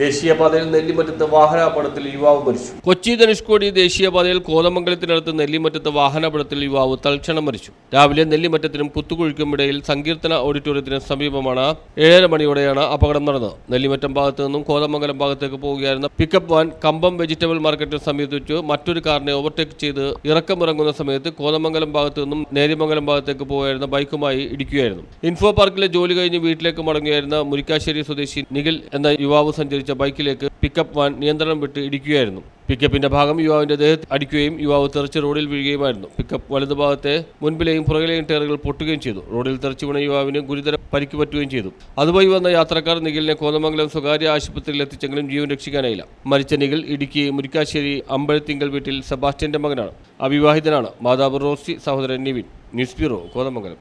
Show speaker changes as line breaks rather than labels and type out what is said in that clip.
ദേശീയപാതയിൽ നെല്ലിമറ്റത്ത് വാഹനാപകടത്തിൽ യുവാവ് മരിച്ചു. കൊച്ചി ധനുഷ്കോടി ദേശീയപാതയിൽ കോതമംഗലത്തിനടുത്ത് നെല്ലിമറ്റത്ത് വാഹനാപകടത്തിൽ യുവാവ് തൽക്ഷണം മരിച്ചു. രാവിലെ നെല്ലിമറ്റത്തിനും പുത്തുകുഴിക്കും ഇടയിൽ സങ്കീർത്തന ഓഡിറ്റോറിയത്തിന് സമീപമാണ് ഏഴര മണിയോടെയാണ് അപകടം നടന്നത്. നെല്ലിമറ്റം ഭാഗത്തു നിന്നും കോതമംഗലം ഭാഗത്തേക്ക് പോവുകയായിരുന്ന പിക്കപ്പ് വാൻ കമ്പം വെജിറ്റബിൾ മാർക്കറ്റിന് സമീപിച്ചു. മറ്റൊരു കാറിനെ ഓവർടേക്ക് ചെയ്ത് ഇറക്കമിറങ്ങുന്ന സമയത്ത് കോതമംഗലം ഭാഗത്തു നിന്നും നേര്യമംഗലം ഭാഗത്തേക്ക് പോവുകയായിരുന്ന ബൈക്കുമായി ഇടിക്കുകയായിരുന്നു. ഇൻഫോ പാർക്കിലെ ജോലി കഴിഞ്ഞ് വീട്ടിലേക്ക് മടങ്ങുകയായിരുന്ന മുരിക്കാശ്ശേരി സ്വദേശി നിഖിൽ എന്ന യുവാവ് സഞ്ചരിച്ച. ബൈക്കിലേക്ക് പിക്കപ്പ് വാൻ നിയന്ത്രണം വിട്ട് ഇടിക്കുകയായിരുന്നു. പിക്കപ്പിന്റെ ഭാഗം യുവാവിന്റെ ദേഹത്ത് അടിക്കുകയും യുവാവ് തെറിച്ച് റോഡിൽ വീഴുകയുമായിരുന്നു. പിക്കപ്പ് വലതുഭാഗത്തെ മുൻപിലെയും പുറകിലെയും ടയറുകൾ പൊട്ടുകയും ചെയ്തു. റോഡിൽ തെറിച്ചു വീണ യുവാവിന് ഗുരുതര പരിക്ക് പറ്റുകയും ചെയ്തു. അതുവഴി വന്ന യാത്രക്കാർ നിഖിലിനെ കോതമംഗലം സ്വകാര്യ ആശുപത്രിയിൽ എത്തിച്ചെങ്കിലും ജീവൻ രക്ഷിക്കാനായില്ല. മരിച്ച നിഖിൽ ഇടുക്കി മുരിക്കാശ്ശേരി അമ്പഴത്തിങ്കൽ വീട്ടിൽ സെബാസ്റ്റ്യന്റെ മകനാണ്. അവിവാഹിതനാണ്. മാതാവ് റോസി സഹോദരൻ നിവിൻ. News bureau Kothamangalam.